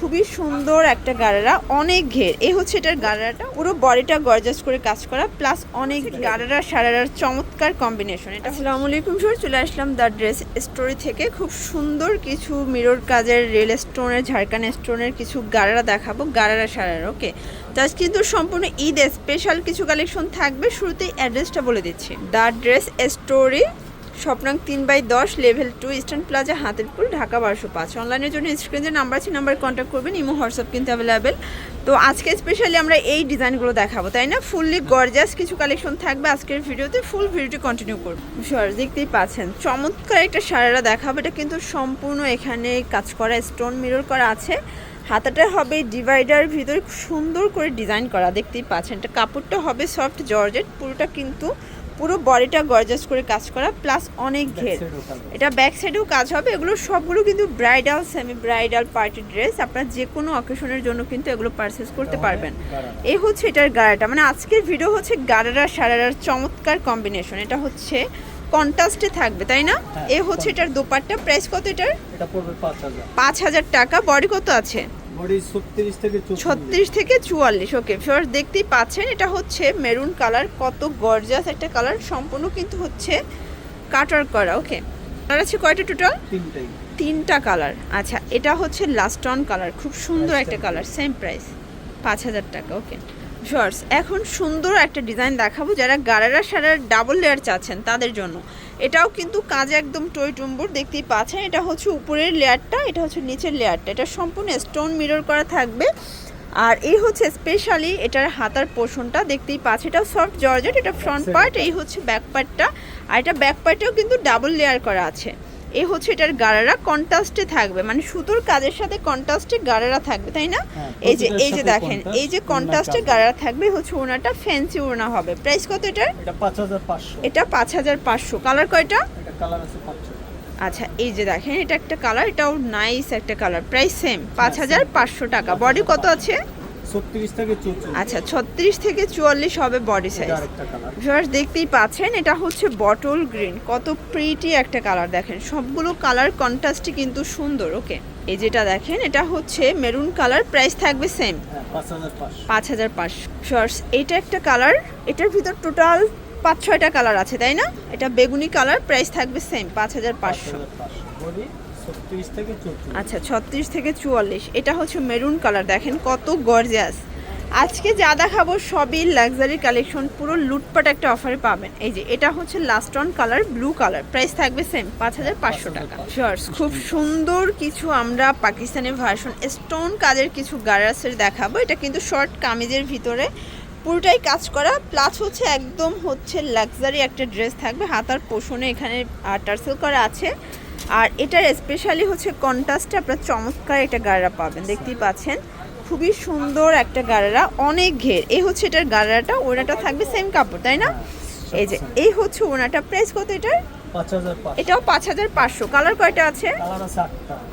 খুবই সুন্দর একটা গারারা অনেক ঘের। এ হচ্ছে এটার গারারাটা পুরো বডিটা গর্জাস করে কাজ করা প্লাস অনেক গারারা সারারার চমৎকার কম্বিনেশন এটা আসসালামু আলাইকুম স্যার চলে আসলাম দ্য ড্রেস স্টোরি থেকে। খুব সুন্দর কিছু মিরর কাজের রেল স্টোনের ঝাড়খান স্টোনের কিছু গারারা দেখাবো গারারা সারার ওকে তো কিন্তু সম্পূর্ণ ঈদ স্পেশাল কিছু কালেকশন থাকবে। শুরুতেই অ্যাড্রেসটা বলে দিচ্ছি। দ্য ড্রেস স্টোরি স্বপ্নাং তিন বাই দশ, level two eastern plaza Hatirpur Dhaka বারোশো পাঁচ। অনলাইনের জন্য স্ক্রিনে নাম্বার আছে, নাম্বার কন্ট্যাক্ট করবেন, ইমো, হোয়াটসঅ্যাপ কিন্তু অ্যাভেলেবেল তো আজকে স্পেশালি আমরা এই ডিজাইনগুলো দেখাবো, তাই না? ফুললি গর্জাস কিছু কালেকশন থাকবে আজকের ভিডিওতে ফুল ভিডিওটি কন্টিনিউ করব। শিওর দেখতেই পাচ্ছেন। চমৎকার একটা সারারা দেখাবো, এটা কিন্তু সম্পূর্ণ এখানে কাজ করা স্টোন মিরর করা আছে। হাতাটা হবে ডিভাইডার ভিতরে সুন্দর করে ডিজাইন করা, দেখতেই পাচ্ছেন। এটা কাপড়টা হবে সফট জর্জেট, পুরোটা কিন্তু পুরো বডিটা গর্জাস করে কাজ করা প্লাস অনেক ঘের। এটা ব্যাক সাইডেও কাজ হবে এগুলো সবগুলো কিন্তু bridal semi bridal party dress আপনার যে কোনো অকেশনের জন্য কিন্তু এগুলো পারচেস করতে পারবেন। এই হচ্ছে এটার গাড়াটা মানে আজকের ভিডিও হচ্ছে গাড়ারা সারারার চমৎকার কম্বিনেশন এটা হচ্ছে কন্ট্রাস্টে থাকবে তাই না? হ্যাঁ, এ হচ্ছে এটার দোপাট্টা। প্রাইস কত এটার? পাঁচ হাজার। টাকা। বডি কত আছে? ছত্রিশ থেকে চুয়াল্লিশ ওকে ফিওর দেখতেই পাচ্ছেন এটা হচ্ছে মেরুন কালার কত গর্জাস একটা কালার সম্পূর্ণ কিন্তু হচ্ছে কাটার করা ওকে কালার আছে কয়টা টোটাল তিনটা কালার আচ্ছা এটা হচ্ছে লাস্ট অন কালার খুব সুন্দর একটা কালার সেম প্রাইস পাঁচ হাজার টাকা ওকে শর্টস এখন সুন্দর একটা ডিজাইন দেখাবো যারা গারারা সারার ডাবল লেয়ার চাচ্ছেন তাদের জন্য। এটাও কিন্তু কাজে একদম টই টুম্বুর দেখতেই পাচ্ছেন। এটা হচ্ছে উপরের লেয়ারটা এটা হচ্ছে নিচের লেয়ারটা। এটা সম্পূর্ণ স্টোন মিরর করা থাকবে। আর এই হচ্ছে স্পেশালি এটার হাতার পোর্শনটা দেখতেই পাচ্ছেন। এটা সফট জর্জেট এটা ফ্রন্ট পার্ট এই হচ্ছে ব্যাক পার্টটা আর এটা ব্যাক পার্টেও কিন্তু ডাবল লেয়ার করা আছে। এই হচ্ছে এটার গারারা কন্ট্রাস্টে থাকবে। মানে সুতোর কাজের সাথে কন্ট্রাস্টে গারারা থাকবে তাই না? হ্যাঁ, এই যে এই যে দেখেন এই যে কন্ট্রাস্টে। গারারা থাকবে হচ্ছে ওনাটা ফ্যান্সি ওড়না হবে। প্রাইস কত এটার? এটা পাঁচ হাজার পাঁচশো। কালার কয়টা? এটা কালার আছে পাঁচশো আচ্ছা এই যে দেখেন এটা একটা কালার এটাও নাইস একটা কালার প্রাইস সেম পাঁচ হাজার পাঁচশো টাকা। বডি কত আছে? আচ্ছা ছত্রিশ থেকে চুয়াল্লিশ হবে বডি সাইজ ভিউয়ার্স দেখতেই পাচ্ছেন এটা হচ্ছে বটল গ্রিন কত প্রিটি একটা কালার দেখেন। সবগুলো কালার কন্ট্রাস্টই কিন্তু সুন্দর ওকে এই যেটা দেখেন এটা হচ্ছে মেরুন কালার প্রাইস থাকবে সেম হ্যাঁ পাঁচ হাজার পাঁচশো। শর্টস এটা একটা কালার এটার ভিতর টোটাল পাঁচ ছয়টা কালার আছে তাই না? এটা বেগুনি কালার প্রাইস থাকবে সেম পাঁচ হাজার পাঁচশো। আচ্ছা ছত্রিশ থেকে চুয়াল্লিশ। এটা হচ্ছে মেরুন কালার দেখেন কত গর্জিয়াস আজকে যা দেখাবো সবই লাক্সারি কালেকশন পুরো লুটপাট একটা অফারে পাবেন। এই যে এটা হচ্ছে last one colour blue colour price থাকবে সেম পাঁচ হাজার পাঁচশো টাকা। শর্টস খুব সুন্দর কিছু আমরা পাকিস্তানি ভার্সন স্টোন কাজের কিছু গারাসের দেখাবো। এটা কিন্তু শর্ট কামিজের ভিতরে। পুরোটাই কাজ করা প্লাস হচ্ছে একদম হচ্ছে লাক্সারি একটা ড্রেস থাকবে। হাতার পোষণে এখানে টার্সেল করা আছে। আর এটার স্পেশালি হচ্ছে কন্ট্রাস্টে আপনার চমৎকার একটা গাড়া পাবেন দেখতেই পাচ্ছেন। খুবই সুন্দর একটা গাড়ারা অনেক ঘের। এই হচ্ছে এটার গাড়াটা ওনাটা থাকবে সেম কাপড় তাই না? এই যে এই হচ্ছে ওনাটা প্রাইস কত এটার? এটাও পাঁচ হাজার পাঁচশো। কালার কয়টা আছে?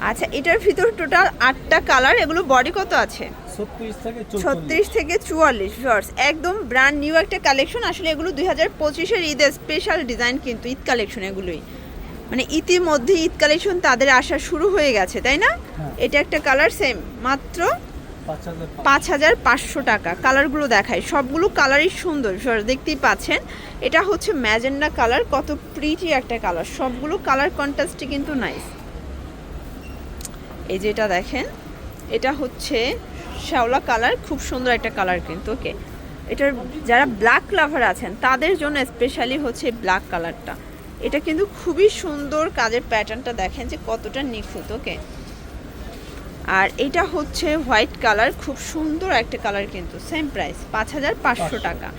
আচ্ছা এটার ভিতর টোটাল আটটা কালার এগুলো বডি কত আছে? ছত্রিশ থেকে ছত্রিশ থেকে চুয়াল্লিশ শর্টস একদম ব্র্যান্ড নিউ একটা কালেকশন আসলে এগুলো দুই হাজার পঁচিশের ঈদের স্পেশাল ডিজাইন কিন্তু ঈদ কালেকশন এগুলোই। মানে ইতিমধ্যে ঈদ কালেকশন তাদের আসা শুরু হয়ে গেছে তাই না? হ্যাঁ। এটা একটা কালার সেম মাত্র পাঁচ হাজার পাঁচশো। টাকা। কালারগুলো দেখায় সবগুলো কালারই সুন্দর দেখতেই পাচ্ছেন। এটা হচ্ছে ম্যাজেন্ডা কালার কত প্রিটি একটা কালার। সবগুলো কালার কন্ট্রাস্টই কিন্তু নাইস এই যেটা দেখেন এটা হচ্ছে শ্যাওলা কালার খুব সুন্দর একটা কালার কিন্তু ওকে এটার যারা ব্ল্যাক লাভার আছেন তাদের জন্য স্পেশালি হচ্ছে ব্ল্যাক কালারটা। এটা কিন্তু খুবই সুন্দর কাজের প্যাটার্নটা দেখেন যে কতটা নিখুঁত ওকে? আর এটা হচ্ছে হোয়াইট কালার খুব সুন্দর একটা কালার কিন্তু সেম প্রাইস পাঁচ হাজার পাঁচশো টাকা।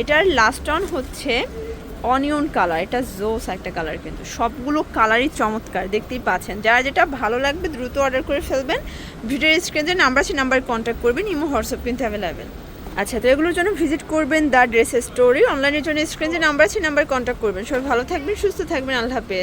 এটার লাস্ট অন হচ্ছে অনিয়ন কালার এটা জোস একটা কালার কিন্তু সবগুলো কালারই চমৎকার দেখতেই পাচ্ছেন। যারা যেটা ভালো লাগবে দ্রুত অর্ডার করে ফেলবেন ভিডিওর স্ক্রিনে নাম্বার আছে নাম্বার কন্ট্যাক্ট করবেন ইমো হোয়াটসঅ্যাপ কিন্তু অ্যাভেলেবেল আচ্ছা তো এগুলোর জন্য ভিজিট করবেন দ্য ড্রেসের স্টোরি অনলাইনের জন্য স্ক্রিন যে নাম্বার আছে নাম্বার কন্ট্যাক্ট করবেন। সবাই ভালো থাকবেন, সুস্থ থাকবেন। আল্লাহ হাফেজ।